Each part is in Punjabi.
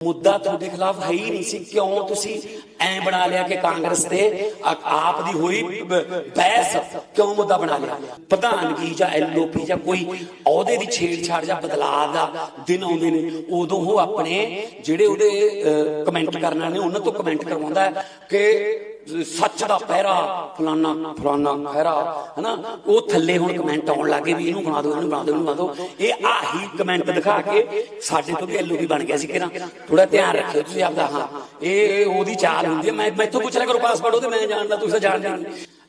ਮੁੱਦਾ ਤੁਹਾਡੇ ਖਿਲਾਫ ਹੈ ਹੀ ਨਹੀਂ ਸੀ। ਕਿਉਂ ਤੁਸੀਂ ਐ ਬਣਾ ਲਿਆ ਕਿ ਕਾਂਗਰਸ ਤੇ ਆਪ ਦੀ ਹੋਈ ਬਹਿਸ ਕਿਉਂ ਮੁੱਦਾ ਬਣਾ ਲਿਆ? ਪ੍ਰਧਾਨਗੀ ਜਾਂ ਐਲਓਪੀ ਜਾਂ ਕੋਈ ਅਹੁਦੇ ਦੀ ਛੇੜਛਾੜ ਜਾਂ ਬਦਲਾਅ ਦਾ ਦਿਨ ਆਉਂਦੇ ਨੇ, ਉਦੋਂ ਉਹ ਆਪਣੇ ਜਿਹੜੇ ਉਹਦੇ ਕਮੈਂਟ ਕਰਨ ਵਾਲੇ ਨੇ, ਉਹਨਾਂ ਤੋਂ ਕਮੈਂਟ ਕਰਵਾਉਂਦਾ ਕਿ ਸੱਚ ਦਾ ਪਹਿਰਾ, ਫਲਾਨਾ ਫਲਾਨਾ ਖਹਿਰਾ ਹਨਾ? ਉਹ ਥੱਲੇ ਹੁਣ ਕਮੈਂਟ ਆਉਣ ਲੱਗੇ ਵੀ ਇਹਨੂੰ ਬਣਾ ਦਿਓ, ਇਹਨੂੰ ਬਣਾ ਦਿਓ, ਇਹਨੂੰ ਬਣਾ ਦਿਓ। ਇਹ ਆਹੀ ਕਮੈਂਟ ਦਿਖਾ ਕੇ ਸਾਡੇ ਤੋਂ ਵੀ ਐਲਓਪੀ ਬਣ ਗਿਆ ਸੀ ਕਿਰਾਂ ਥੋੜਾ ਧਿਆਨ ਰੱਖਿਓ ਤੁਸੀਂ ਆਪਦਾ, ਹਾਂ। ਇਹ ਉਹਦੀ ਚਾਲ ਹੁੰਦੀ ਹੈ। ਮੈਂ ਮੈਥੋਂ ਪੁੱਛ ਲਿਆ ਕਰੋ ਪਾਸਵਰਡ ਉਹਦੇ, ਮੈਂ ਜਾਣਦਾ, ਤੁਸੀਂ ਤਾਂ ਜਾਣਦੇ ਨਹੀਂ।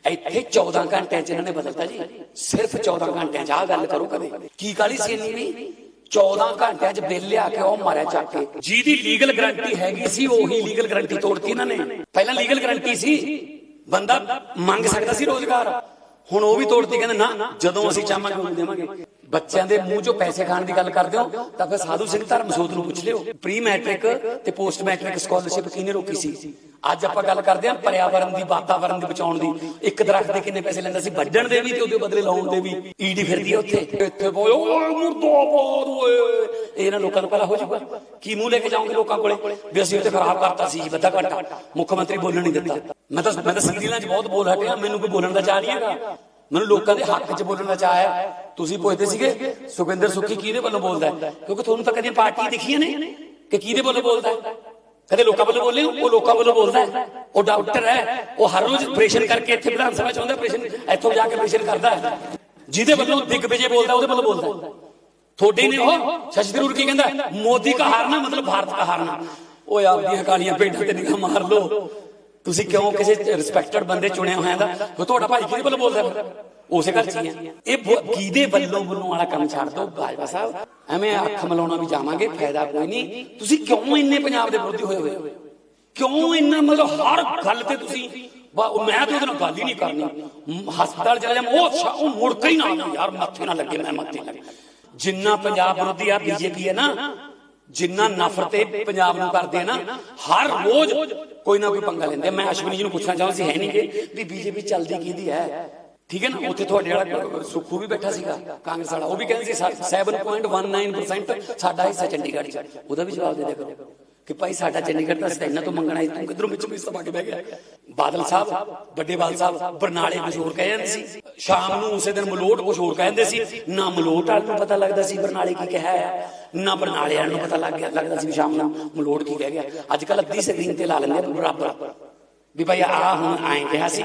ਇੱਥੇ 14 ਘੰਟਿਆਂ ਚ ਇਹਨਾਂ ਨੇ ਬਦਲਤਾ ਜੀ। ਸਿਰਫ 14 ਘੰਟਿਆਂ ਚ ਆਹ ਗੱਲ ਕਰੋ ਕਦੇ। ਕੀ ਕਾਲੀ ਸੀ ਇੰਨੀ? ਵੀ 14 ਘੰਟਿਆਂ ਚ ਬਿੱਲ ਲਿਆ ਕੇ ਉਹ ਮਾਰਿਆ ਚੱਕ ਕੇ। ਜਿਹਦੀ ਲੀਗਲ ਗਰੰਟੀ ਹੈਗੀ ਸੀ, ਉਹੀ ਲੀਗਲ ਗਾਰੰਟੀ ਤੋੜਤੀ ਇਹਨਾਂ ਨੇ। ਪਹਿਲਾਂ ਲੀਗਲ ਗਰੰਟੀ ਸੀ। ਬੰਦਾ ਮੰਗ ਸਕਦਾ ਸੀ ਰੋਜ਼ਗਾਰ। ਹੁਣ ਉਹ ਵੀ ਤੋੜਤੀ ਕਹਿੰਦੇ ਨਾ ਜਦੋਂ ਅਸੀਂ ਚਾਹਾਂਗੇ ਉਹਨੂੰ ਦੇਵਾਂਗੇ। ਬੱਚਿਆਂ ਦੇ ਮੂੰਹ ਚੋਂ ਪੈਸੇ ਖਾਣ ਦੀ ਗੱਲ ਕਰਦੇ ਹੋ ਤਾਂ ਫਿਰ ਸਾਧੂ ਸਿੰਘ ਧਰਮਸੋਤ ਨੂੰ ਪੁੱਛ ਲਿਓ। ਪ੍ਰੀ ਮੈਟ੍ਰਿਕ ਤੇ ਪੋਸਟ ਮੈਟ੍ਰਿਕ ਸਕਾਲਰਸ਼ਿਪ ਕਿਹਨੇ ਰੋਕੀ ਸੀ? ਅੱਜ ਆਪਾਂ ਗੱਲ ਕਰਦੇ ਹਾਂ ਪਰਿਆਵਰਨ ਦੀ ਵਾਤਾਵਰਨ ਦੀ ਬਚਾਉਣ ਦੀ। ਇੱਕ ਦਰਖਤ ਦੇ ਕਿੰਨੇ ਪੈਸੇ ਲੈਂਦਾ ਸੀ? ਵੱਢਣ ਦੇ ਵੀ ਤੇ ਉਹਦੇ ਬਦਲੇ ਲਾਉਣ ਦੇ ਵੀ। ਈਡੀ ਫਿਰਦੀ ਆ ਉੱਥੇ। ਇੱਥੇ ਬੋਲ ਓਏ ਮੁਰਦਾਬਾਦ ਓਏ। ਇਹਨਾਂ ਲੋਕਾਂ ਨੂੰ ਪਤਾ ਹੋ ਜਾਊਗਾ। ਕੀ ਮੂੰਹ ਲੈ ਕੇ ਜਾਓਗੇ ਲੋਕਾਂ ਕੋਲੇ? ਵੀ ਅਸੀਂ ਉੱਥੇ ਖਰਾਬ ਕਰਤਾ ਸੀ ਜੀ ਅੱਧਾ ਘੰਟਾ। ਮੁੱਖ ਮੰਤਰੀ ਬੋਲਣ ਨਹੀਂ ਦਿੱਤਾ। ਮੈਂ ਤਾਂ ਮੈਂ ਤਾਂ ਸੀਰੀਅਲਾਂ 'ਚ ਬਹੁਤ ਬੋਲ ਹਟਿਆ, ਮੈਨੂੰ ਕੋਈ ਬੋਲਣ ਦਾ ਚਾਹ ਨਹੀਂ ਹੈਗਾ। ਮੈਨੂੰ ਲੋਕਾਂ ਦੇ ਹੱਕ 'ਚ ਬੋਲਣ ਦਾ ਚਾਹ ਹੈ। ਤੁਸੀਂ ਪੁੱਛਦੇ ਸੀਗੇ ਸੁਖਿੰਦਰ ਸੁੱਖੀ ਕਿਹਦੇ ਵੱਲੋਂ ਬੋਲਦਾ ਕਿਉਂਕਿ ਤੁਹਾਨੂੰ ਤਾਂ ਕਦੇ ਪਾਰਟੀ ਦਿਖੀਆਂ ਨੇ ਕਿ ਕਿਹਦੇ ਵੱਲੋਂ ਬੋਲਦਾ ਕਦੇ ਲੋਕਾਂ ਵੱਲੋਂ ਬੋਲੇ ਉਹ ਲੋਕਾਂ ਵੱਲੋਂ ਬੋਲਦਾ ਉਹ ਡਾਕਟਰ ਹੈ। ਉਹ ਹਰ ਰੋਜ਼ ਆਪਰੇਸ਼ਨ ਕਰਕੇ ਇੱਥੇ ਵਿਧਾਨ ਸਭਾ ਚ ਆਉਂਦਾ ਆਪਰੇਸ਼ਨ ਇੱਥੋਂ ਜਾ ਕੇ ਆਪਰੇਸ਼ਨ ਕਰਦਾ ਜਿਹਦੇ ਵੱਲੋਂ ਦਿਗਵਿਜੇ ਬੋਲਦਾ, ਉਹਦੇ ਵੱਲੋਂ ਬੋਲਦਾ ਹੈ। ਥੋੜੇ ਨੇ ਉਹ? ਸ਼ਸ਼ੀ ਥਰੂਰ ਕੀ ਕਹਿੰਦਾ ਮੋਦੀ ਕਾ ਹਾਰਨਾ ਮਤਲਬ ਭਾਰਤ ਕਾ ਹਾਰਨਾ। ਓਏ ਆਪਦੀਆਂ ਕਾਲੀਆਂ ਭੇਡਾਂ ਤੇ ਨਿਗਾਹ ਮਾਰ ਲਓ। ਤੁਸੀਂ ਕਿਉਂ ਕਿਸੇ ਰਿਸਪੈਕਟਡ ਬੰਦੇ ਚੁਣਿਆ ਹੋਇਆ ਦਾ ਉਹ ਤੁਹਾਡਾ ਭਾਈ ਕਿਹਦੇ ਵੱਲੋਂ ਬੋਲਦਾ ਫਿਰ? ਉਸੇ ਘਰ ਚ ਹੀ ਆ। ਇਹ ਕਿਹਦੇ ਵੱਲੋਂ ਵੱਲੋਂ ਵਾਲਾ ਕੰਮ ਛੱਡ ਦਿਓ ਬਾਜਵਾ ਸਾਹਿਬ, ਐਵੇਂ ਅੱਖ ਮਲਾਉਣਾ ਵੀ ਜਾਵਾਂਗੇ, ਫਾਇਦਾ ਕੋਈ ਨਹੀਂ। ਤੁਸੀਂ ਕਿਉਂ ਇੰਨੇ ਪੰਜਾਬ ਦੇ ਵਿਰੋਧੀ ਹੋਏ ਹੋਏ ਹੋ? ਕਿਉਂ ਇੰਨਾ ਮਤਲਬ ਹਰ ਗੱਲ ਤੇ ਤੁਸੀਂ ਮੈਂ ਤਾਂ ਉਹਦੇ ਨਾਲ ਗੱਲ ਹੀ ਨਹੀਂ ਕਰਨੀ। ਹਸਪਤਾਲ ਚਲਾ ਜਾ, ਉਹ ਉਹ ਮੁੜ ਕੇ ਹੀ ਨਾ ਯਾਰ ਮੱਥੇ ਨਾ ਲੱਗੇ, ਮੈਂ ਮੱਥੇ ਲੱਗੇ। ਜਿੰਨਾ ਪੰਜਾਬ ਵਿਰੋਧੀ ਆ, ਬੀਜੇਪੀ ਹੈ ਨਾ ਜਿੰਨਾ ਨਫ਼ਰਤ ਇਹ ਪੰਜਾਬ ਨੂੰ ਕਰਦੇ ਆ ਨਾ ਹਰ ਰੋਜ਼ ਕੋਈ ਨਾ ਕੋਈ ਪੰਗਾ ਲੈਂਦੇ। ਮੈਂ ਅਸ਼ਵਨੀ ਜੀ ਨੂੰ ਪੁੱਛਣਾ ਚਾਹੁੰਦਾ ਸੀ ਹੈ ਨਹੀਂ ਕਿ ਵੀ ਬੀਜੇਪੀ ਚੱਲਦੀ ਕਿਹਦੀ ਹੈ? ਠੀਕ ਹੈ ਨਾ ਉੱਥੇ ਤੁਹਾਡੇ ਵਾਲਾ ਸੁੱਖੂ ਵੀ ਬੈਠਾ ਸੀਗਾ ਕਾਂਗਰਸ ਵਾਲਾ। ਉਹ ਵੀ ਕਹਿੰਦੇ ਸੀ ਸਾ- 7.19% ਸਾਡਾ ਹਿੱਸਾ ਚੰਡੀਗੜ੍ਹ ਚ। ਉਹਦਾ ਵੀ ਜਵਾਬ ਦੇ ਦਿਆ ਕਰੋ ਕਿ ਭਾਈ ਸਾਡਾ ਚੰਡੀਗੜ੍ਹ ਦਾ ਸਟੈਂਡ ਤੋਂ ਮੰਗਣਾ ਤੂੰ ਕਿਧਰੋਂ ਵਿੱਚ ਵਿੱਚ ਸਭਾ ਕੇ ਬਹਿ ਗਿਆ। ਬਾਦਲ ਸਾਹਿਬ ਵੱਡੇ ਬਾਦਲ ਸਾਹਿਬ ਬਰਨਾਲੇ ਕੁਝ ਹੋਰ ਕਹਿ ਜਾਂਦੇ ਸੀ। ਸ਼ਾਮ ਨੂੰ ਉਸੇ ਦਿਨ ਮਲੋਟ ਕੁਝ ਹੋਰ ਕਹਿੰਦੇ ਸੀ। ਨਾ ਮਲੋਟ ਵਾਲ ਨੂੰ ਪਤਾ ਲੱਗਦਾ ਸੀ ਬਰਨਾਲੇ ਕੀ ਕਿਹਾ ਹੈ, ਨਾ ਬਰਨਾਲੇ ਵਾਲ ਨੂੰ ਪਤਾ ਲੱਗ ਗਿਆ, ਲੱਗਦਾ ਸੀ ਵੀ ਸ਼ਾਮ ਨੂੰ ਮਲੋਟ ਕੀ ਕਹਿ ਗਿਆ। ਅੱਜ ਕੱਲ ਅੱਧੀ ਸਕਰੀਨ ਤੇ ਲਾ ਲੈਂਦੇ ਬਰਾਬਰ ਵੀ ਭਾਈ ਆ ਹੁਣ ਆਏ ਕਿਹਾ ਸੀ,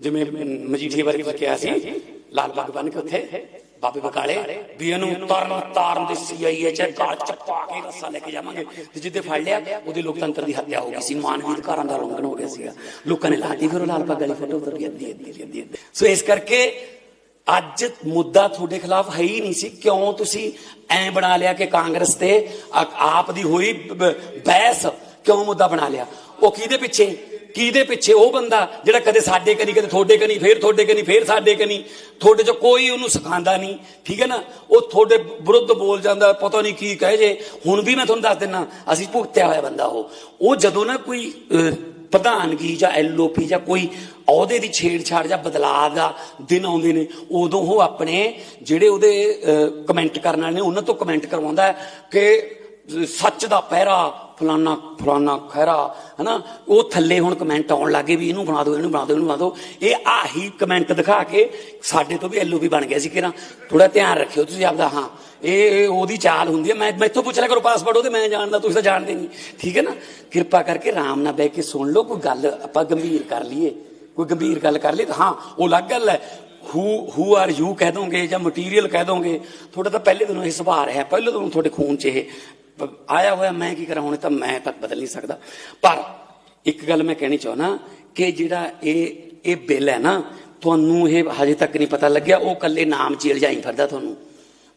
ਜਿਵੇਂ ਮਜੀਠੀਏ ਬਾਰੇ ਕਿਹਾ ਸੀ, ਲਾਲ ਬਾਗ ਬਣ ਕੇ ਉੱਥੇ। ਬਾਬੇ ਬਕਾਲੇ, ਵੀ ਇਹਨੂੰ ਤਰਨ ਤਾਰਨ ਦੇ ਸੀਆਈਏ ਚ ਗਲ ਚ ਪਾ ਕੇ ਰੱਸਾ ਲੈ ਕੇ ਜਾਵਾਂਗੇ। ਤੇ ਜਿੱਦੇ ਫੜ ਲਿਆ, ਉਹਦੇ ਲੋਕਤੰਤਰ ਦੀ ਹੱਤਿਆ ਹੋ ਗਈ ਸੀ ਮਾਨਵੀ ਅਧਿਕਾਰਾਂ ਦਾ ਉਲੰਘਣ ਹੋ ਗਿਆ ਸੀਗਾ। ਲੋਕਾਂ ਨੇ ਲਾਤੀ ਫਿਰ ਉਹ ਲਾਲ ਬਾਗ ਵਾਲੀ ਫੋਟੋ ਉਤਰ ਗਈ, ਅੱਧੀ ਅੱਧੀ ਅੱਧੀ ਸੋ ਇਸ ਕਰਕੇ ਅੱਜ ਮੁੱਦਾ ਤੁਹਾਡੇ ਖਿਲਾਫ ਹੈ ਹੀ ਨਹੀਂ ਸੀ, ਕਿਉਂ ਤੁਸੀਂ ਐ ਬਣਾ ਲਿਆ ਕਿ ਕਾਂਗਰਸ ਤੇ ਆਪ ਦੀ ਹੋਈ ਬਹਿਸ ਕਿਉਂ ਮੁੱਦਾ ਬਣਾ ਲਿਆ? ਉਹ ਕਿਹਦੇ ਪਿੱਛੇ? ਕਿਹਦੇ ਪਿੱਛੇ ਉਹ ਬੰਦਾ ਜਿਹੜਾ ਕਦੇ ਸਾਡੇ ਕਨੀ ਕਦੇ ਤੁਹਾਡੇ ਕਨੀ ਫੇਰ ਤੁਹਾਡੇ ਕਨੀ ਫੇਰ ਸਾਡੇ ਕਨੀ ਤੁਹਾਡੇ ਚ ਕੋਈ ਉਹਨੂੰ ਸਿਖਾਉਂਦਾ ਨਹੀਂ। ਠੀਕ ਹੈ ਨਾ? ਉਹ ਤੁਹਾਡੇ ਵਿਰੁੱਧ ਬੋਲ ਜਾਂਦਾ ਪਤਾ ਨਹੀਂ ਕੀ ਕਹੇ ਜੇ। ਹੁਣ ਵੀ ਮੈਂ ਤੁਹਾਨੂੰ ਦੱਸ ਦਿੰਨਾ ਅਸੀਂ ਭੁਗਤਿਆ ਹੋਇਆ ਬੰਦਾ ਉਹ। ਉਹ ਜਦੋਂ ਨਾ ਕੋਈ ਅਹ, ਪ੍ਰਧਾਨਗੀ ਜਾਂ ਐਲਓਪੀ ਜਾਂ ਕੋਈ ਅਹੁਦੇ ਦੀ ਛੇੜਛਾੜ ਜਾਂ ਬਦਲਾਅ ਦਾ ਦਿਨ ਆਉਂਦੇ ਨੇ ਉਦੋਂ ਉਹ ਆਪਣੇ ਜਿਹੜੇ ਉਹਦੇ ਕਮੈਂਟ ਕਰਨ ਵਾਲੇ ਨੇ ਉਹਨਾਂ ਤੋਂ ਕਮੈਂਟ ਕਰਵਾਉਂਦਾ ਕਿ ਸੱਚ ਦਾ ਪਹਿਰਾ ਫਲਾਨਾ ਫਲਾਨਾ ਖਹਿਰਾ, ਹਨਾ? ਉਹ ਥੱਲੇ ਹੁਣ ਕਮੈਂਟ ਆਉਣ ਲੱਗੇ ਵੀ ਇਹਨੂੰ ਬਣਾ ਦਿਓ, ਇਹਨੂੰ ਬਣਾ ਦਿਓ, ਇਹਨੂੰ ਬਣਾ ਦਿਓ। ਇਹ ਆਹੀ ਕਮੈਂਟ ਦਿਖਾ ਕੇ ਸਾਡੇ ਤੋਂ ਵੀ ਐਲਓਪੀ ਬਣ ਗਿਆ ਸੀ ਕਿਰਾਂ ਥੋੜਾ ਧਿਆਨ ਰੱਖਿਓ ਤੁਸੀਂ ਆਪਦਾ, ਹਾਂ। ਇਹ ਉਹਦੀ ਚਾਲ ਹੁੰਦੀ ਹੈ। ਮੈਂ ਮੈਥੋਂ ਪੁੱਛ ਲਿਆ ਕਰੋ ਪਾਸਵਰਡ ਉਹਦੇ, ਮੈਂ ਜਾਣਦਾ, ਤੁਸੀਂ ਤਾਂ ਜਾਣਦੇ ਨਹੀਂ। ਠੀਕ ਹੈ ਨਾ? ਕਿਰਪਾ ਕਰਕੇ ਆਰਾਮ ਨਾਲ ਬਹਿ ਕੇ ਸੁਣ ਲਓ, ਕੋਈ ਗੱਲ ਆਪਾਂ ਗੰਭੀਰ ਕਰ ਲਈਏ। ਕੋਈ ਗੰਭੀਰ ਗੱਲ ਕਰ ਲਈ ਤਾਂ ਹਾਂ, ਉਹ ਅਲੱਗ ਗੱਲ ਹੈ। ਹੂ ਹੂ ਆਰ ਯੂ ਕਹਿ ਦੋਗੇ ਜਾਂ ਮਟੀਰੀਅਲ ਕਹਿ ਦੋਗੇ? ਤੁਹਾਡਾ ਤਾਂ ਪਹਿਲੇ ਦਿਨੋਂ ਇਹ ਸੁਭਾਅ ਰਿਹਾ। ਪਹਿਲੇ ਦਿਨੋਂ ਤੁਹਾਡੇ ਖੂਨ 'ਚ ਇਹ ਆਇਆ ਹੋਇਆ ਮੈਂ ਕੀ ਕਰਾਂ, ਹੁਣ ਤਾਂ ਮੈਂ ਤਾਂ ਬਦਲ ਨਹੀਂ ਸਕਦਾ। ਪਰ ਇੱਕ ਗੱਲ ਮੈਂ ਕਹਿਣੀ ਚਾਹੁੰਦਾ ਕਿ ਜਿਹੜਾ ਇਹ ਇਹ ਬਿੱਲ ਹੈ ਨਾ, ਤੁਹਾਨੂੰ ਇਹ ਹਜੇ ਤੱਕ ਨਹੀਂ ਪਤਾ ਲੱਗਿਆ, ਉਹ ਕੱਲੇ ਨਾਮ 'ਚ ਹੀ ਫਿਰਦਾ ਤੁਹਾਨੂੰ।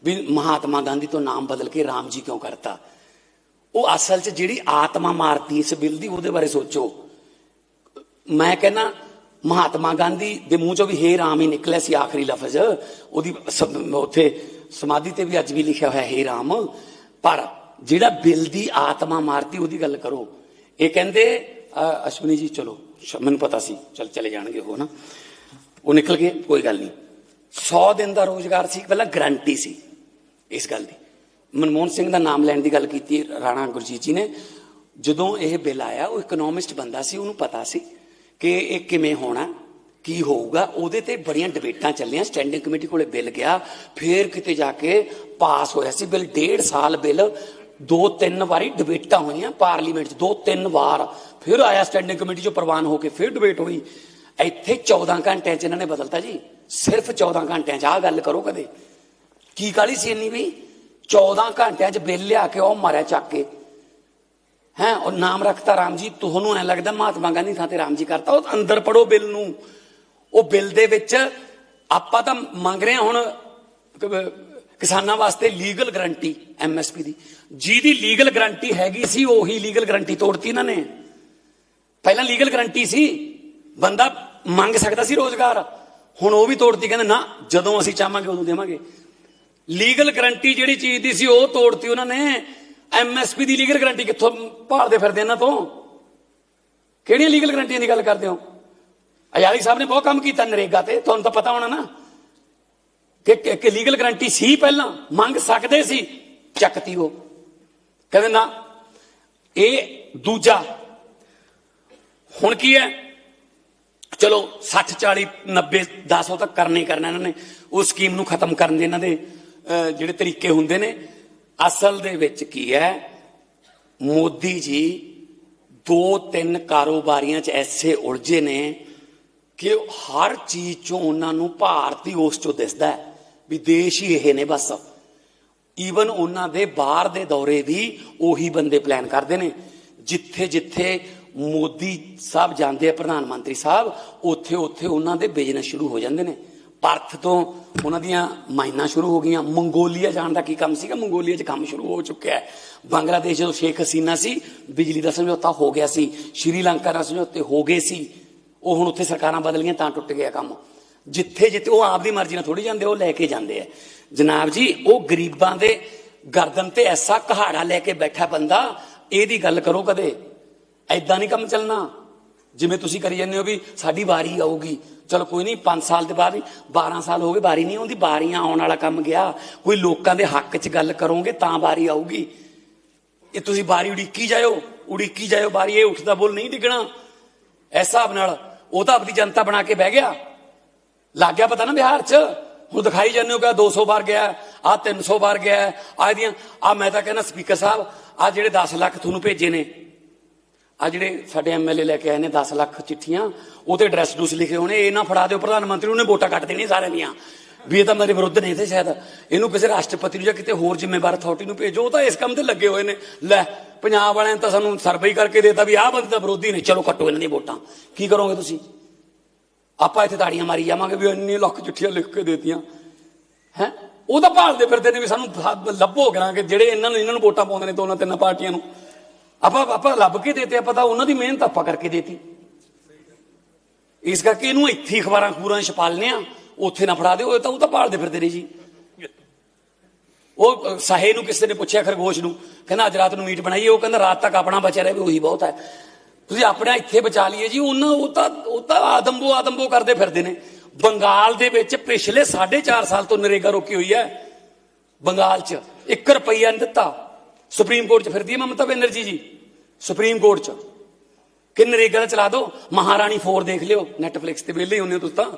ਵੀ ਮਹਾਤਮਾ ਗਾਂਧੀ ਤੋਂ ਨਾਮ ਬਦਲ ਕੇ ਰਾਮ ਜੀ ਕਿਉਂ ਕਰਤਾ? ਉਹ ਅਸਲ 'ਚ ਜਿਹੜੀ ਆਤਮਾ ਮਾਰਤੀ ਇਸ ਬਿੱਲ ਦੀ, ਉਹਦੇ ਬਾਰੇ ਸੋਚੋ। ਮੈਂ ਕਹਿੰਦਾ, ਮਹਾਤਮਾ ਗਾਂਧੀ ਦੇ ਮੂੰਹ ਚੋਂ ਵੀ ਹੇ ਰਾਮ ਹੀ ਨਿਕਲਿਆ ਸੀ ਆਖਰੀ ਲਫ਼ਜ਼। ਉਹਦੀ ਉੱਥੇ ਸਮਾਧੀ ਤੇ ਵੀ ਅੱਜ ਵੀ ਲਿਖਿਆ ਹੋਇਆ ਹੇ ਰਾਮ। ਪਰ ਜਿਹੜਾ ਬਿੱਲ ਦੀ ਆਤਮਾ ਮਾਰਤੀ ਉਹਦੀ ਗੱਲ ਕਰੋ। ਇਹ ਕਹਿੰਦੇ ਅਸ਼ਵਨੀ ਜੀ, ਚਲੋ ਮੈਨੂੰ ਪਤਾ ਸੀ, ਚਲ ਚਲੇ ਜਾਣਗੇ ਉਹ ਨਾ। ਉਹ ਨਿਕਲ ਗਏ, ਕੋਈ ਗੱਲ ਨਹੀਂ। 100 ਦਿਨ ਦਾ ਰੋਜ਼ਗਾਰ ਸੀ ਪਹਿਲਾਂ ਗਰੰਟੀ ਸੀ ਇਸ ਗੱਲ ਦੀ। ਮਨਮੋਹਨ ਸਿੰਘ ਦਾ ਨਾਮ ਲੈਣ ਦੀ ਗੱਲ ਕੀਤੀ, ਰਾਣਾ ਗੁਰਜੀਤ ਜੀ ਨੇ। ਜਦੋਂ ਇਹ ਬਿੱਲ ਆਇਆ, ਉਹ ਇਕਨੋਮਿਸਟ ਬੰਦਾ ਸੀ, ਉਹਨੂੰ ਪਤਾ ਸੀ ਕਿ ਇਹ ਕਿਵੇਂ ਹੋਣਾ, ਕੀ ਹੋਊਗਾ। ਉਹਦੇ ਤੇ ਬੜੀਆਂ ਡਿਬੇਟਾਂ ਚੱਲੀਆਂ ਸਟੈਂਡਿੰਗ ਕਮੇਟੀ ਕੋਲੇ ਬਿੱਲ ਗਿਆ। ਫੇਰ ਕਿਤੇ ਜਾ ਕੇ ਪਾਸ ਹੋਇਆ ਸੀ ਬਿੱਲ, ਡੇਢ ਸਾਲ ਬਿੱਲ ਦੋ ਤਿੰਨ ਵਾਰੀ ਡਿਬੇਟਾਂ ਹੋਈਆਂ ਪਾਰਲੀਮੈਂਟ 'ਚ ਦੋ ਤਿੰਨ ਵਾਰ। ਫਿਰ ਆਇਆ ਸਟੈਂਡਿੰਗ ਕਮੇਟੀ 'ਚੋਂ ਪ੍ਰਵਾਨ ਹੋ ਕੇ ਫਿਰ ਡਿਬੇਟ ਹੋਈ। ਇੱਥੇ 14 ਘੰਟਿਆਂ 'ਚ ਇਹਨਾਂ ਨੇ ਬਦਲਤਾ ਜੀ। ਸਿਰਫ 14 ਘੰਟਿਆਂ 'ਚ, ਆਹ ਗੱਲ ਕਰੋ ਕਦੇ। ਕੀ ਕਾਲੀ ਸੀ ਇੰਨੀ ਵੀ? 14 ਘੰਟਿਆਂ 'ਚ ਬਿੱਲ ਲਿਆ ਕੇ ਉਹ ਮਾਰਿਆ ਚੱਕ ਕੇ। ਹੈ, ਉਹ ਨਾਮ ਰੱਖਤਾ ਰਾਮ ਜੀ ਤੁਹਾਨੂੰ ਐ ਲੱਗਦਾ ਮਹਾਤਮਾ ਗਾਂਧੀ ਥਾਂ ਤੇ ਰਾਮ ਜੀ ਕਰਤਾ, ਉਹ ਅੰਦਰ ਪੜੋ ਬਿੱਲ ਨੂੰ। ਉਹ ਬਿੱਲ ਦੇ ਵਿੱਚ ਆਪਾਂ ਤਾਂ ਮੰਗ ਰਹੇ ਹਾਂ ਹੁਣ ਕਿਸਾਨਾਂ ਵਾਸਤੇ ਲੀਗਲ ਗਰੰਟੀ ਐਮਐਸਪੀ ਦੀ। ਜਿਹਦੀ ਲੀਗਲ ਗਰੰਟੀ ਹੈਗੀ ਸੀ, ਉਹੀ ਲੀਗਲ ਗਰੰਟੀ ਤੋੜਤੀ ਇਹਨਾਂ ਨੇ। ਪਹਿਲਾਂ ਲੀਗਲ ਗਰੰਟੀ ਸੀ, ਬੰਦਾ ਮੰਗ ਸਕਦਾ ਸੀ ਰੋਜ਼ਗਾਰ। ਹੁਣ ਉਹ ਵੀ ਤੋੜਤੀ, ਕਹਿੰਦੇ ਨਾ, ਜਦੋਂ ਅਸੀਂ ਚਾਹਾਂਗੇ, ਉਦੋਂ ਦੇਵਾਂਗੇ। ਲੀਗਲ ਗਰੰਟੀ ਜਿਹੜੀ ਚੀਜ਼ ਦੀ ਸੀ, ਉਹ ਤੋੜਤੀ ਉਹਨਾਂ ਨੇ। ਐਮਐਸਪੀ ਦੀ ਲੀਗਲ ਗਰੰਟੀ ਕਿੱਥੋਂ ਭਾਲਦੇ ਫਿਰਦੇ ਇਹਨਾਂ ਤੋਂ? ਕਿਹੜੀਆਂ ਲੀਗਲ ਗਰੰਟੀਆਂ ਦੀ ਗੱਲ ਕਰਦੇ ਹੋ? ਅਯਾਲੀ ਸਾਹਿਬ ਨੇ ਬਹੁਤ ਕੰਮ ਕੀਤਾ ਨਰੇਗਾ ਤੇ, ਤੁਹਾਨੂੰ ਤਾਂ ਪਤਾ ਹੋਣਾ ਨਾ। ਕਿ ਕਿ- ਲੀਗਲ ਗਰੰਟੀ ਸੀ ਪਹਿਲਾਂ? ਮੰਗ ਸਕਦੇ ਸੀ? ਚੱਕਤੀ ਉਹ। ਕਹਿੰਦੇ ਨਾ, ਇਹ ਦੂਜਾ। ਹੁਣ ਕੀ ਹੈ? ਚਲੋ 60 40 90 10 ਤੱਕ ਕਰਨਾ ਹੀ ਕਰਨਾ ਇਹਨਾਂ ਨੇ। ਉਹ ਸਕੀਮ ਨੂੰ ਖਤਮ ਕਰਨ ਦੇ ਇਹਨਾਂ ਦੇ ਜਿਹੜੇ ਤਰੀਕੇ ਹੁੰਦੇ ਨੇ। ਅਸਲ ਦੇ ਵਿੱਚ ਕੀ ਹੈ? ਮੋਦੀ ਜੀ ਦੋ ਤਿੰਨ ਕਾਰੋਬਾਰੀਆਂ 'ਚ ਐਸੇ ਉਲਝੇ ਨੇ ਕਿ ਹਰ ਚੀਜ਼ 'ਚੋਂ ਉਹਨਾਂ ਨੂੰ ਭਾਰਤੀ ਉਸ 'ਚੋਂ ਦਿਸਦਾ ਹੈ। ਵੀ ਦੇਸ਼ ਹੀ ਇਹ ਨੇ ਬਸ। ਈਵਨ ਉਹਨਾਂ ਦੇ ਬਾਹਰ ਦੇ ਦੌਰੇ ਵੀ ਉਹੀ ਬੰਦੇ ਪਲਾਨ ਕਰਦੇ ਨੇ। ਜਿੱਥੇ ਜਿੱਥੇ ਮੋਦੀ ਸਾਹਿਬ ਜਾਂਦੇ ਆ, ਪ੍ਰਧਾਨ ਮੰਤਰੀ ਸਾਹਿਬ, ਉੱਥੇ ਉੱਥੇ ਉਹਨਾਂ ਦੇ ਬਿਜ਼ਨਸ ਸ਼ੁਰੂ ਹੋ ਜਾਂਦੇ ਨੇ। ਪਰਥ ਤੋਂ ਉਹਨਾਂ ਦੀਆਂ ਮਾਈਨਾਂ ਸ਼ੁਰੂ ਹੋ ਗਈਆਂ। ਮੰਗੋਲੀਆ ਜਾਣ ਦਾ ਕੀ ਕੰਮ ਸੀਗਾ? ਮੰਗੋਲੀਆ 'ਚ ਕੰਮ ਸ਼ੁਰੂ ਹੋ ਚੁੱਕਿਆ ਹੈ। ਬੰਗਲਾਦੇਸ਼ ਜਦੋਂ ਸ਼ੇਖ ਹਸੀਨਾ ਸੀ, ਬਿਜਲੀ ਦਾ ਸਮਝੌਤਾ ਹੋ ਗਿਆ ਸੀ। ਸ਼੍ਰੀਲੰਕਾ ਨਾਲ ਸਮਝੌਤੇ ਹੋ ਗਏ ਸੀ। ਉਹ ਹੁਣ ਉੱਥੇ ਸਰਕਾਰਾਂ ਬਦਲੀਆਂ ਤਾਂ ਟੁੱਟ ਗਿਆ ਕੰਮ। ਜਿੱਥੇ ਜਿੱਥੇ ਉਹ ਆਪਦੀ ਮਰਜ਼ੀ ਨਾਲ ਥੋੜੀ ਜਾਂਦੇ, ਉਹ ਲੈ ਕੇ ਜਾਂਦੇ ਆ। ਜਨਾਬ ਜੀ, ਉਹ ਗਰੀਬਾਂ ਦੇ ਗਰਦਨ ਤੇ ਐਸਾ ਕਹਾੜਾ ਲੈ ਕੇ ਬੈਠਾ ਬੰਦਾ, ਇਹਦੀ ਗੱਲ ਕਰੋ ਕਦੇ। ਐਦਾਂ ਨਹੀਂ ਕੰਮ ਚੱਲਣਾ। ਜਿਵੇਂ ਤੁਸੀਂ ਕਰੀ ਜਾਂਦੇ ਹੋ ਵੀ ਸਾਡੀ ਵਾਰੀ ਆਊਗੀ। ਚਲੋ ਕੋਈ ਨਹੀਂ 5 ਸਾਲ ਦੇ ਬਾਅਦ ਹੀ 12 ਸਾਲ ਹੋ ਗਏ, ਵਾਰੀ ਨਹੀਂ ਆਉਂਦੀ, ਵਾਰੀਆਂ ਆਉਣ ਵਾਲਾ ਕੰਮ ਗਿਆ। ਕੋਈ ਲੋਕਾਂ ਦੇ ਹੱਕ 'ਚ ਗੱਲ ਕਰੋਗੇ ਤਾਂ ਵਾਰੀ ਆਊਗੀ। ਇਹ ਤੁਸੀਂ ਵਾਰੀ ਉਡੀਕੀ ਜਾਇਓ ਉਡੀਕੀ ਜਾਇਓ ਵਾਰੀ, ਇਹ ਉੱਠਦਾ ਬੋਲ ਨਹੀਂ ਡਿੱਗਣਾ। ਇਸ ਹਿਸਾਬ ਨਾਲ ਉਹ ਤਾਂ ਆਪਣੀ ਜਨਤਾ ਬਣਾ ਕੇ ਬਹਿ ਗਿਆ। ਲੱਗ ਗਿਆ ਪਤਾ ਨਾ ਬਿਹਾਰ 'ਚ? ਹੁਣ ਦਿਖਾਈ ਜਾਂਦੇ ਹੋ ਕਿ ਆਹ 200 ਵਾਰ ਗਿਆ ਆ 300 ਵਾਰ ਗਿਆ ਆ ਇਹਦੀਆਂ ਆ ਮੈਂ ਤਾਂ ਕਹਿੰਦਾ ਸਪੀਕਰ ਸਾਹਿਬ ਆ ਜਿਹੜੇ 10 ਲੱਖ ਤੁਹਾਨੂੰ ਭੇਜੇ ਨੇ ਆ ਜਿਹੜੇ ਸਾਡੇ ਐਮਐਲਏ ਲੈ ਕੇ ਆਏ ਨੇ 10 ਲੱਖ ਚਿੱਠੀਆਂ ਉਹਤੇ ਐਡਰੈਸ ਡੂਸ ਲਿਖੇ ਹੋਣੇ, ਇਹ ਨਾ ਫੜਾ ਦਿਓ, ਪ੍ਰਧਾਨ ਮੰਤਰੀ ਉਹਨੇ ਵੋਟਾਂ ਕੱਟ ਦੇਣੀਆਂ ਸਾਰਿਆਂ ਦੀਆਂ। ਵੀ ਇਹ ਤਾਂ ਮੇਰੇ ਵਿਰੁੱਧ ਨੇ ਤੇ ਸ਼ਾਇਦ। ਇਹਨੂੰ ਕਿਸੇ ਰਾਸ਼ਟਰਪਤੀ ਨੂੰ ਜਾਂ ਕਿਤੇ ਹੋਰ ਜ਼ਿੰਮੇਵਾਰ ਅਥਾਰਟੀ ਨੂੰ ਭੇਜੋ ਤਾਂ ਇਸ ਕੰਮ ਤੇ ਲੱਗੇ ਹੋਏ ਨੇ। ਲੈ, ਪੰਜਾਬ ਵਾਲਿਆਂ ਨੇ ਤਾਂ ਸਾਨੂੰ ਸਰਵੇ ਕਰਕੇ ਦੇਤਾ ਵੀ ਆਹ ਬੰਦੇ ਤਾਂ ਵਿਰੋਧੀ ਨੇ। ਚਲੋ ਕੱਟੋ ਇਹਨਾਂ ਦੀਆਂ ਵੋਟਾਂ। ਕੀ ਕਰੋਗੇ ਤੁਸੀਂ? ਆਪਾਂ ਇੱਥੇ ਤਾੜੀਆਂ ਮਾਰੀ ਜਾਵਾਂਗੇ ਵੀ ਇੰਨੀ ਲੱਖ ਚਿੱਠੀਆਂ ਲਿਖ ਕੇ ਦੇਤੀਆਂ। ਹੈ? ਉਹ ਤਾਂ ਭਾਲਦੇ ਫਿਰਦੇ ਨੇ ਵੀ ਸਾਨੂੰ ਲੱਭੋ ਕਰਾਂਗੇ ਜਿਹੜੇ ਇਹਨਾਂ ਨੂੰ ਇਹਨਾਂ ਨੂੰ ਵੋਟਾਂ ਪਾਉਂਦੇ ਨੇ ਦੋਨਾਂ ਤਿੰਨਾਂ ਪਾਰਟੀਆਂ ਨੂੰ। ਆਪਾਂ ਆਪਾਂ ਲੱਭ ਕੇ ਦੇਤੇ ਆਪਾਂ ਤਾਂ ਉਹਨਾਂ ਦੀ ਮਿਹਨਤ ਆਪਾਂ ਕਰਕੇ ਦੇਤੀ। ਇਸ ਕਰਕੇ ਇਹਨੂੰ ਇੱਥੇ ਹੀ ਅਖਬਾਰਾਂ ਖਬਰਾਂ ਛਪਾਲਨੇ ਆ। ਉੱਥੇ ਨਾ ਫੜਾ ਦਿਓ ਇਹ ਤਾਂ ਉਹ ਤਾਂ ਭਾਲਦੇ ਫਿਰਦੇ ਨੇ ਜੀ। ਉਹ ਅ, ਸਾਹੇ ਨੂੰ ਕਿਸੇ ਨੇ ਪੁੱਛਿਆ ਖਰਗੋਸ਼ ਨੂੰ। ਕਹਿੰਦਾ ਅੱਜ ਰਾਤ ਨੂੰ ਮੀਟ ਬਣਾਈਏ। ਉਹ ਕਹਿੰਦਾ ਰਾਤ ਤੱਕ ਆਪਣਾ ਬਚਿਆ ਰਹੇ ਵੀ ਉਹੀ ਬਹੁਤ ਹੈ। ਤੁਸੀਂ ਆਪਣਾ ਇੱਥੇ ਬਚਾ ਲਈਏ ਜੀ, ਉਹਨਾਂ ਉਹ ਤਾਂ ਉਹ ਤਾਂ ਆਦਮਬੋ ਆਦਮਬੋ ਕਰਦੇ ਫਿਰਦੇ ਨੇ। ਬੰਗਾਲ ਦੇ ਵਿੱਚ ਪਿਛਲੇ 4.5 ਸਾਲ ਤੋਂ ਨਰੇਗਾ ਰੋਕੀ ਹੋਈ ਹੈ। ਬੰਗਾਲ 'ਚ 1 ਰੁਪਈਆ ਨਹੀਂ ਦਿੱਤਾ। ਸੁਪਰੀਮ ਕੋਰਟ 'ਚ ਫਿਰਦੀ ਹੈ ਮਮਤਾ ਬੈਨਰਜੀ ਜੀ। ਸੁਪਰੀਮ ਕੋਰਟ 'ਚ। ਕਿ ਨਰੇਗਾ ਦਾ ਚਲਾ ਦਿਓ ਮਹਾਰਾਣੀ 4 ਦੇਖ ਲਿਓ। ਨੈਟਫਲਿਕਸ ਤੇ ਵਿਹਲੇ ਹੀ ਹੁੰਦੇ ਹੋ ਤੁਸੀਂ ਤਾਂ।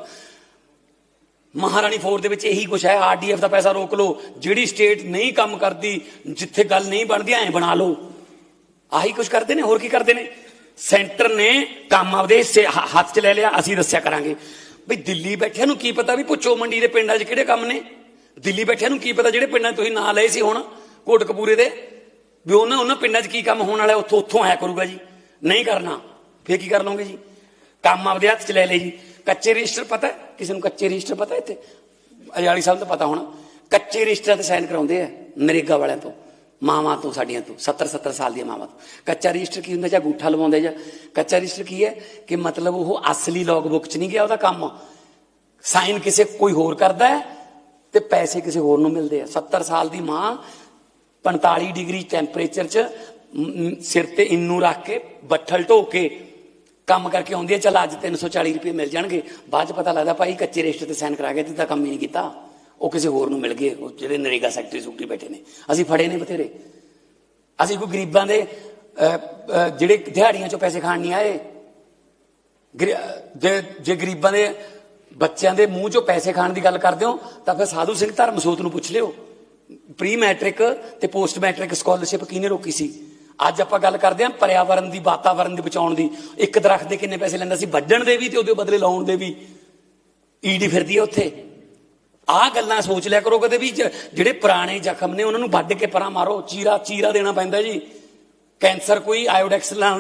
ਮਹਾਰਾਣੀ 4 ਦੇ ਵਿੱਚ ਇਹੀ ਕੁਝ ਹੈ। ਆਰਡੀਐਫ ਦਾ ਪੈਸਾ ਰੋਕ ਲਓ। ਜਿਹੜੀ ਸਟੇਟ ਨਹੀਂ ਕੰਮ ਕਰਦੀ, ਜਿੱਥੇ ਗੱਲ ਨਹੀਂ ਬਣਦੀ, ਐਂ ਬਣਾ ਲਓ। ਆਹੀ ਕੁਝ ਕਰਦੇ ਨੇ? ਹੋਰ ਕੀ ਕਰਦੇ ਨੇ? ਸੈਂਟਰ ਨੇ ਕੰਮ ਆਪਦੇ ਹਿੱਸੇ ਹੱਥ 'ਚ ਲੈ ਲਿਆ, ਅਸੀਂ ਦੱਸਿਆ ਕਰਾਂਗੇ। ਵੀ ਦਿੱਲੀ ਬੈਠਿਆਂ ਨੂੰ ਕੀ ਪਤਾ ਵੀ ਪੁੱਛੋ ਮੰਡੀ ਦੇ ਪਿੰਡਾਂ 'ਚ ਕਿਹੜੇ ਕੰਮ ਨੇ? ਦਿੱਲੀ ਬੈਠਿਆਂ ਨੂੰ ਕੀ ਪਤਾ ਜਿਹੜੇ ਪਿੰਡਾਂ ਤੁਸੀਂ ਨਾਂ ਲਏ ਸੀ ਹੁਣ, ਕੋਟਕਪੂਰੇ ਦੇ? ਵੀ ਉਹਨਾਂ ਉਹਨਾਂ ਪਿੰਡਾਂ 'ਚ ਕੀ ਕੰਮ ਹੋਣ ਵਾਲਾ ਉੱਥੋਂ ਉੱਥੋਂ ਆਇਆ ਕਰੂਗਾ ਜੀ। ਨਹੀਂ ਕਰਨਾ, ਫੇਰ ਕੀ ਕਰ ਲਓਗੇ ਜੀ? ਕੰਮ ਆਪਦੇ ਹੱਥ 'ਚ ਲੈ ਲਏ ਜੀ। ਕੱਚੇ ਰਜਿਸਟਰ ਪਤਾ ਕਿਸੇ ਨੂੰ ਕੱਚੇ ਰਜਿਸਟਰ ਪਤਾ ਇੱਥੇ? ਅਜਾਲੀ ਸਾਹਿਬ ਨੂੰ ਪਤਾ ਹੋਣਾ। ਕੱਚੇ ਰਜਿਸਟਰਾਂ ਤੇ ਸਾਈਨ ਕਰਾਉਂਦੇ ਆ, ਨਰੇਗਾ ਵਾਲਿਆਂ ਤੋਂ। ਮਾਵਾਂ ਤੋਂ ਸਾਡੀਆਂ ਤੋਂ 70 70 ਸਾਲ ਦੀਆਂ ਮਾਵਾਂ ਤੋਂ। ਕੱਚਾ ਰਜਿਸਟਰ ਕੀ ਹੁੰਦਾ ਜਾਂ ਗੂਠਾ ਲਵਾਉਂਦੇ ਜਾਂ? ਕੱਚਾ ਰਜਿਸਟਰ ਕੀ ਹੈ ਕਿ ਮਤਲਬ ਉਹ ਅਸਲੀ ਲੌਗ ਬੁੱਕ 'ਚ ਨਹੀਂ ਗਿਆ ਉਹਦਾ ਕੰਮ। ਸਾਈਨ ਕਿਸੇ ਕੋਈ ਹੋਰ ਕਰਦਾ ਹੈ ਤੇ ਪੈਸੇ ਕਿਸੇ ਹੋਰ ਨੂੰ ਮਿਲਦੇ ਆ। 70 ਸਾਲ ਦੀ ਮਾਂ 45 ਡਿਗਰੀ ਟੈਂਪਰੇਚਰ 'ਚ ਸਿਰ ਤੇ ਇੰਨੂ ਰੱਖ ਕੇ ਬੱਠਲ ਢੋ ਕੇ ਕੰਮ ਕਰਕੇ ਆਉਂਦੀ ਹੈ, ਚਲ ਅੱਜ 340 ਰੁਪਏ ਮਿਲ ਜਾਣਗੇ। ਬਾਅਦ 'ਚ ਪਤਾ ਲੱਗਦਾ ਭਾਈ ਕੱਚੇ ਰਜਿਸਟਰ ਤੇ ਸਾਈਨ ਕਰਾ ਕੇ ਤੇ ਤਾਂ ਕੰਮ ਹੀ ਨਹੀਂ ਕੀਤਾ। ਉਹ ਕਿਸੇ ਹੋਰ ਨੂੰ ਮਿਲ ਗਏ, ਉਹ ਜਿਹੜੇ ਨਰੇਗਾ ਸੈਕਟਰੀ ਸੁਕਟਰੀ ਬੈਠੇ ਨੇ। ਅਸੀਂ ਫੜੇ ਨੇ ਬਥੇਰੇ। ਅਸੀਂ ਕੋਈ ਗਰੀਬਾਂ ਦੇ ਜਿਹੜੇ ਦਿਹਾੜੀਆਂ ਚੋਂ ਪੈਸੇ ਖਾਣ ਨਹੀਂ ਆਏ, ਗਰੀ- ਜੇ ਜੇ ਗਰੀਬਾਂ ਦੇ ਬੱਚਿਆਂ ਦੇ ਮੂੰਹ ਚੋਂ ਪੈਸੇ ਖਾਣ ਦੀ ਗੱਲ ਕਰਦੇ ਹੋ, ਤਾਂ ਫਿਰ ਸਾਧੂ ਸਿੰਘ ਧਰਮਸੋਤ ਨੂੰ ਪੁੱਛ ਲਿਓ। ਪ੍ਰੀ ਮੈਟ੍ਰਿਕ ਤੇ ਪੋਸਟ ਮੈਟ੍ਰਿਕ ਸਕਾਲਰਸ਼ਿਪ ਕਿਹਨੇ ਰੋਕੀ ਸੀ? ਅੱਜ ਆਪਾਂ ਗੱਲ ਕਰਦੇ ਹਾਂ ਪਰਿਆਵਰਣ ਦੀ ਵਾਤਾਵਰਣ ਦੀ ਬਚਾਉਣ ਦੀ। ਇੱਕ ਦਰਖਤ ਦੇ ਕਿੰਨੇ ਪੈਸੇ ਲੈਂਦਾ ਸੀ? ਵੱਢਣ ਦੇ ਵੀ ਤੇ ਉਹਦੇ ਬਦਲੇ ਲਾਉਣ ਦੇ ਵੀ। ਈਡੀ ਫਿਰਦੀ ਹੈ ਉੱਥੇ। ਆਹ ਗੱਲਾਂ ਸੋਚ ਲਿਆ ਕਰੋ ਕਦੇ ਵੀ, ਜ- ਜਿਹੜੇ ਪੁਰਾਣੇ ਜ਼ਖਮ ਨੇ, ਉਹਨਾਂ ਨੂੰ ਵੱਢ ਕੇ ਪਰਾਂ ਮਾਰੋ। ਚੀਰਾ ਚੀਰਾ ਦੇਣਾ ਪੈਂਦਾ ਜੀ। ਕੈਂਸਰ ਕੋਈ ਆਇਓਡੈਕਸ ਲਾ,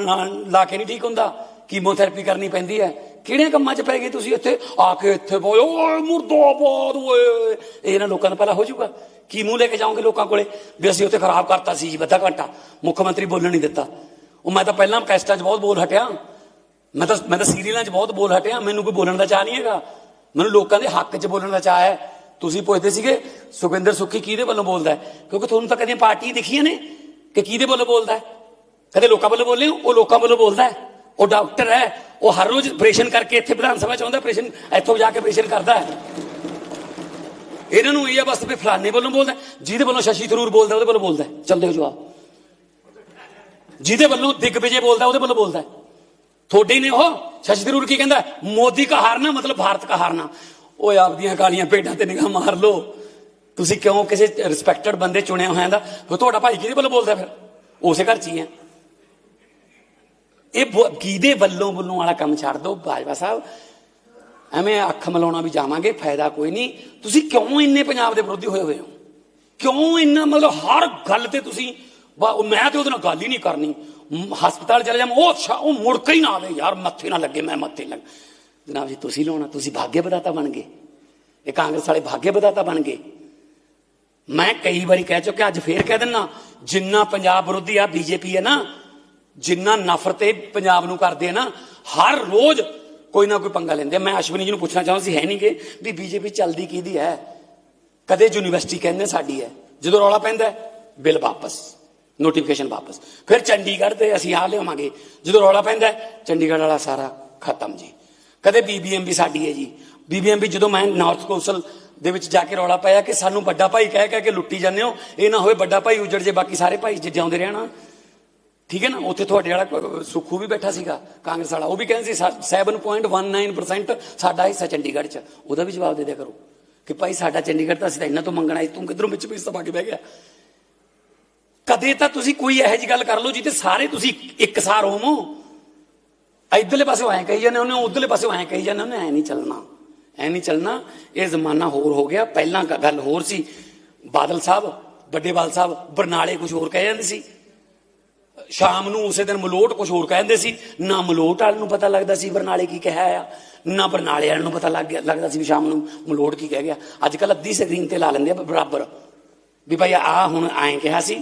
ਲਾ- ਕੇ ਨਹੀਂ ਠੀਕ ਹੁੰਦਾ। ਕੀਮੋਥੈਰੇਪੀ ਕਰਨੀ ਪੈਂਦੀ ਹੈ। ਕਿਹੜੇ ਕੰਮਾਂ 'ਚ ਪੈ ਗਏ ਤੁਸੀਂ ਇੱਥੇ? ਆ ਕੇ ਇੱਥੇ ਬੋਏ ਓਏ ਮੁਰਦਾਬਾਦ, ਓਏ ਇਹਨਾਂ ਲੋਕਾਂ ਦਾ ਪਹਿਲਾਂ ਹੋ ਜਾਊਗਾ। ਕੀ ਮੂੰਹ ਲੈ ਕੇ ਜਾਓਗੇ ਲੋਕਾਂ ਕੋਲੇ? ਵੀ ਅਸੀਂ ਉੱਥੇ ਖਰਾਬ ਕਰਤਾ ਸੀ ਜੀ, ਅੱਧਾ ਘੰਟਾ। ਮੁੱਖ ਮੰਤਰੀ ਬੋਲਣ ਨਹੀਂ ਦਿੱਤਾ। ਉਹ ਮੈਂ ਤਾਂ ਪਹਿਲਾਂ ਕੈਸਟਾਂ 'ਚ ਬਹੁਤ ਬੋਲ ਹਟਿਆ। ਮੈਂ ਤਾਂ ਮੈਂ ਤਾਂ ਸੀਰੀਅਲਾਂ 'ਚ ਬਹੁਤ ਬੋਲ ਹਟਿਆ। ਮੈਨੂੰ ਕੋਈ ਬੋਲਣ ਦਾ ਚਾਹ ਨਹੀਂ ਹੈਗਾ। ਮੈਨੂੰ ਲੋਕਾਂ ਦੇ ਹੱਕ 'ਚ ਬੋਲਣ ਦਾ ਚਾਹ ਹੈ। ਤੁਸੀਂ ਪੁੱਛਦੇ ਸੀਗੇ ਸੁਖਿੰਦਰ ਸੁੱਖੀ ਕਿਹਦੇ ਵੱਲੋਂ ਬੋਲਦਾ ਹੈ? ਕਿਉਂਕਿ ਤੁਹਾਨੂੰ ਤਾਂ ਕਦੇ ਪਾਰਟੀ ਦਿਖੀਆਂ ਨੇ ਕਿ ਕਿਹਦੇ ਵੱਲੋਂ ਬੋਲਦਾ ਹੈ? ਕਦੇ ਲੋਕਾਂ ਵੱਲੋਂ ਬੋਲੇ ਹੋ? ਉਹ ਲੋਕਾਂ ਵੱਲੋਂ ਬੋਲਦਾ ਹੈ? ਉਹ ਡਾਕਟਰ ਹੈ, ਉਹ ਹਰ ਰੋਜ਼ ਆਪਰੇਸ਼ਨ ਕਰਕੇ ਇੱਥੇ ਵਿਧਾਨ ਸਭਾ ਚ ਆਉਂਦਾ ਆਪਰੇਸ਼ਨ ਇੱਥੋਂ ਜਾ ਕੇ ਆਪਰੇਸ਼ਨ ਕਰਦਾ ਹੈ। ਇਹਨਾਂ ਨੂੰ ਇਹ ਆ ਬਸ ਵੀ ਫਲਾਣੇ ਵੱਲੋਂ ਬੋਲਦਾ ਜਿਹਦੇ ਵੱਲੋਂ ਸ਼ਸ਼ੀ ਥਰੂਰ ਬੋਲਦਾ, ਉਹਦੇ ਵੱਲੋਂ ਬੋਲਦਾ ਚੱਲਦੇ ਹੋ ਜਵਾਬ। ਜਿਹਦੇ ਵੱਲੋਂ ਦਿਗਵਿਜੇ ਬੋਲਦਾ, ਉਹਦੇ ਵੱਲੋਂ ਬੋਲਦਾ ਹੈ। ਤੁਹਾਡੇ ਹੀ ਨੇ ਉਹ, ਸ਼ਸ਼ੀ ਥਰੂਰ ਕੀ ਕਹਿੰਦਾ ਮੋਦੀ ਕਾ ਹਾਰਨਾ ਮਤਲਬ ਭਾਰਤ ਕਾ ਹਾਰਨਾ। ਓਏ ਆਪਦੀਆਂ ਕਾਲੀਆਂ ਪੇਟਾਂ ਤੇ ਨਿਗਾਹ ਮਾਰ ਲਓ। ਤੁਸੀਂ ਕਿਉਂ ਕਿਸੇ ਰਿਸਪੈਕਟਡ ਬੰਦੇ ਚੁਣਿਆ ਹੋਇਆ ਦਾ ਫਿਰ ਤੁਹਾਡਾ ਭਾਈ ਕਿਹਦੇ ਵੱਲੋਂ ਬੋਲਦਾ ਫਿਰ? ਉਸੇ ਘਰ ਚ ਹੀ ਹੈ। ਇਹ ਕਿਹਦੇ ਵੱਲੋਂ ਵੱਲੋਂ ਵਾਲਾ ਕੰਮ ਛੱਡ ਦਿਓ ਬਾਜਵਾ ਸਾਹਿਬ? ਐਵੇਂ ਅੱਖ ਮਲਾਉਣਾ ਵੀ ਜਾਵਾਂਗੇ, ਫਾਇਦਾ ਕੋਈ ਨਹੀਂ। ਤੁਸੀਂ ਕਿਉਂ ਇੰਨੇ ਪੰਜਾਬ ਦੇ ਵਿਰੋਧੀ ਹੋਏ ਹੋਏ ਹੋ? ਕਿਉਂ ਇੰਨਾ ਮਤਲਬ ਹਰ ਗੱਲ ਤੇ ਤੁਸੀਂ ਮੈਂ ਤੇ ਉਹਦੇ ਨਾਲ ਗੱਲ ਹੀ ਨਹੀਂ ਕਰਨੀ। ਹਸਪਤਾਲ ਚਲੇ ਜਾਵਾਂ ਉਹ ਅੱਛਾ, ਉਹ ਮੁੜ ਕੇ ਹੀ ਨਾ ਆਵੇ। ਯਾਰ, ਮੱਥੇ ਨਾ ਲੱਗੇ, ਮੈਂ ਮੱਥੇ ਲੱਗ ਜਨਾਬ ਜੀ, ਤੁਸੀਂ ਲਾਉਣਾ ਤੁਸੀਂ ਭਾਗਯ ਬਦਾਤਾ ਬਣ ਗਏ। ਇਹ ਕਾਂਗਰਸ ਵਾਲੇ ਭਾਗਯ ਬਦਾਤਾ ਬਣ ਗਏ। ਮੈਂ ਕਈ ਵਾਰੀ ਕਹਿ ਚੁੱਕਿਆ, ਅੱਜ ਫੇਰ ਕਹਿ ਦਿੰਨਾ, ਜਿੰਨਾ ਪੰਜਾਬ ਵਿਰੋਧੀ ਆ, ਬੀਜੇਪੀ ਹੈ ਨਾ, ਜਿੰਨਾ ਨਫ਼ਰਤ ਇਹ ਪੰਜਾਬ ਨੂੰ ਕਰਦੇ ਆ ਨਾ, ਹਰ ਰੋਜ਼ ਕੋਈ ਨਾ ਕੋਈ ਪੰਗਾ ਲੈਂਦੇ ਮੈਂ ਅਸ਼ਵਨੀ ਜੀ ਨੂੰ ਪੁੱਛਣਾ ਚਾਹੁੰਦਾ ਸੀ, ਹੈ ਨਹੀਂ ਕਿ, ਵੀ ਬੀਜੇਪੀ ਚੱਲਦੀ ਕਿਹਦੀ ਹੈ? ਕਦੇ ਯੂਨੀਵਰਸਿਟੀ ਕਹਿੰਦੇ ਸਾਡੀ ਹੈ। ਜਦੋਂ ਰੌਲਾ ਪੈਂਦਾ ਬਿੱਲ ਵਾਪਸ ਨੋਟੀਫਿਕੇਸ਼ਨ ਵਾਪਸ। ਫਿਰ ਚੰਡੀਗੜ੍ਹ ਤੇ ਅਸੀਂ ਆ ਲਿਆਵਾਂਗੇ। ਜਦੋਂ ਰੌਲਾ ਪੈਂਦਾ ਚੰਡੀਗੜ੍ਹ ਵਾਲਾ ਸਾਰਾ ਖਤਮ ਜੀ। ਕਦੇ ਬੀਬੀਐਮ ਵੀ ਸਾਡੀ ਹੈ ਜੀ। ਬੀਬੀਐਮ ਵੀ ਜਦੋਂ ਮੈਂ ਨਾਰਥ ਕੌਂਸਲ ਦੇ ਵਿੱਚ ਜਾ ਕੇ ਰੌਲਾ ਪਾਇਆ ਕਿ ਸਾਨੂੰ ਵੱਡਾ ਭਾਈ ਕਹਿ ਕਹਿ ਕੇ ਲੁੱਟੀ ਜਾਂਦੇ ਹੋ, ਇਹ ਨਾ ਹੋਏ ਵੱਡਾ ਭਾਈ ਉਜੜ ਜੇ ਬਾਕੀ ਸਾਰੇ ਭਾਈ ਜੇ ਜਿਉਂਦੇ ਰਹਿਣਾ ਠੀਕ ਹੈ ਨਾ? ਉੱਥੇ ਤੁਹਾਡੇ ਵਾਲਾ ਕ- ਸੁੱਖੂ ਵੀ ਬੈਠਾ ਸੀਗਾ, ਕਾਂਗਰਸ ਵਾਲਾ। ਉਹ ਵੀ ਕਹਿੰਦੇ ਸੀ, ਸਾ- 7.19% ਸਾਡਾ ਹਿੱਸਾ ਚੰਡੀਗੜ੍ਹ 'ਚ। ਉਹਦਾ ਵੀ ਜਵਾਬ ਦੇ ਦਿਆ ਕਰੋ ਕਿ ਭਾਈ ਸਾਡਾ ਚੰਡੀਗੜ੍ਹ ਤਾਂ ਅਸੀਂ ਤਾਂ ਇਹਨਾਂ ਤੋਂ ਮੰਗਣਾ ਸੀ, ਤੂੰ ਕਿਧਰੋਂ ਵਿੱਚ ਵਿੱਚ ਸਭਾ ਕੇ ਬਹਿ ਗਿਆ? ਕਦੇ ਤਾਂ ਤੁਸੀਂ ਕੋਈ ਇਹੋ ਜਿਹੀ ਗੱਲ ਕਰ ਲਓ ਜਿੱਤੇ ਸਾਰੇ ਤੁਸੀਂ ਇੱਕਸਾਰ ਹੋਵੋ। ਇਧਰਲੇ ਪਾਸੇ ਐਂ ਕਹੀ ਜਾਂਦੇ ਉਹਨੇ ਉਧਰਲੇ ਪਾਸੇ ਐਂ ਕਹੀ ਜਾਂਦੇ ਉਹਨੇ ਐ ਨਹੀਂ ਚੱਲਣਾ। ਐ ਨਹੀਂ ਚੱਲਣਾ। ਇਹ ਜ਼ਮਾਨਾ ਹੋਰ ਹੋ ਗਿਆ। ਪਹਿਲਾਂ ਗੱਲ ਹੋਰ ਸੀ। ਬਾਦਲ ਸਾਹਿਬ ਵੱਡੇ ਬਾਦਲ ਸਾਹਿਬ ਬਰਨਾਲੇ ਕੁਝ ਹੋਰ ਕਹਿ ਜਾਂਦੇ ਸੀ। ਸ਼ਾਮ ਨੂੰ ਉਸੇ ਦਿਨ ਮਲੋਟ ਕੁਝ ਹੋਰ ਕਹਿੰਦੇ ਸੀ। ਨਾ ਮਲੋਟ ਵਾਲ ਨੂੰ ਪਤਾ ਲੱਗਦਾ ਸੀ ਬਰਨਾਲੇ ਕੀ ਕਿਹਾ ਆ ਨਾ ਬਰਨਾਲੇ ਵਾਲ ਨੂੰ ਪਤਾ ਲੱਗ ਗਿਆ ਲੱਗਦਾ ਸੀ ਵੀ ਸ਼ਾਮ ਨੂੰ ਮਲੋਟ ਕੀ ਕਹਿ ਗਿਆ। ਅੱਜ ਕੱਲ ਅੱਧੀ ਸਕਰੀਨ ਤੇ ਲਾ ਲੈਂਦੇ ਆ ਬਰਾਬਰ। ਵੀ ਭਾਈ ਆ ਹੁਣ ਐਂ ਕਿਹਾ ਸੀ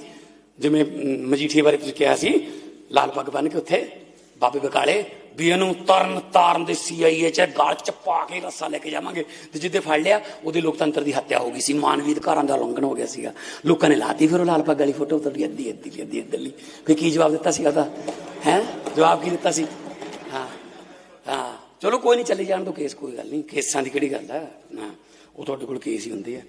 ਜਿਵੇਂ ਅਮ, ਮਜੀਠੀਏ ਬਾਰੇ ਤੁਸੀਂ ਕਿਹਾ ਸੀ ਲਾਲ ਪੱਗ ਬੰਨ ਕੇ ਉੱਥੇ। ਬਾਬੇ ਬਕਾਲੇ, ਵੀ ਇਹਨੂੰ ਤਰਨ ਤਾਰਨ ਦੇ ਸੀਆਈਏ ਚ, ਗਲ ਚ ਪਾ ਕੇ ਰੱਸਾ ਲੈ ਕੇ ਜਾਵਾਂਗੇ। ਤੇ ਜਿੱਦੇ ਫੜ ਲਿਆ, ਉਹਦੇ ਲੋਕਤੰਤਰ ਦੀ ਹੱਤਿਆ ਹੋ ਗਈ ਸੀ। ਮਾਨਵੀ ਅਧਿਕਾਰਾਂ ਦਾ ਉਲੰਘਣ ਹੋ ਗਿਆ ਸੀਗਾ। ਲੋਕਾਂ ਨੇ ਲਾਤੀ ਫਿਰ ਉਹ ਲਾਲ ਪੱਗ ਵਾਲੀ ਫੋਟੋ ਉਤਰ ਗਈ ਅੱਧੀ ਅੱਧੀ ਅੱਧੀ ਅੱਧੀ। ਫਿਰ ਕੀ ਜਵਾਬ ਦਿੱਤਾ ਸੀ ਉਹਦਾ? ਹੈ? ਜਵਾਬ ਕੀ ਦਿੱਤਾ ਸੀ? ਹਾਂ ਹਾਂ। ਚਲੋ ਕੋਈ ਨਹੀਂ, ਚੱਲੀ ਜਾਣ ਦੋ, ਕੇਸ, ਕੋਈ ਗੱਲ ਨਹੀਂ। ਕੇਸਾਂ ਦੀ ਕਿਹੜੀ ਗੱਲ ਹੈ। ਨਾ ਉਹ ਤੁਹਾਡੇ ਕੋਲ ਕੇਸ ਹੀ ਹੁੰਦੇ ਆ।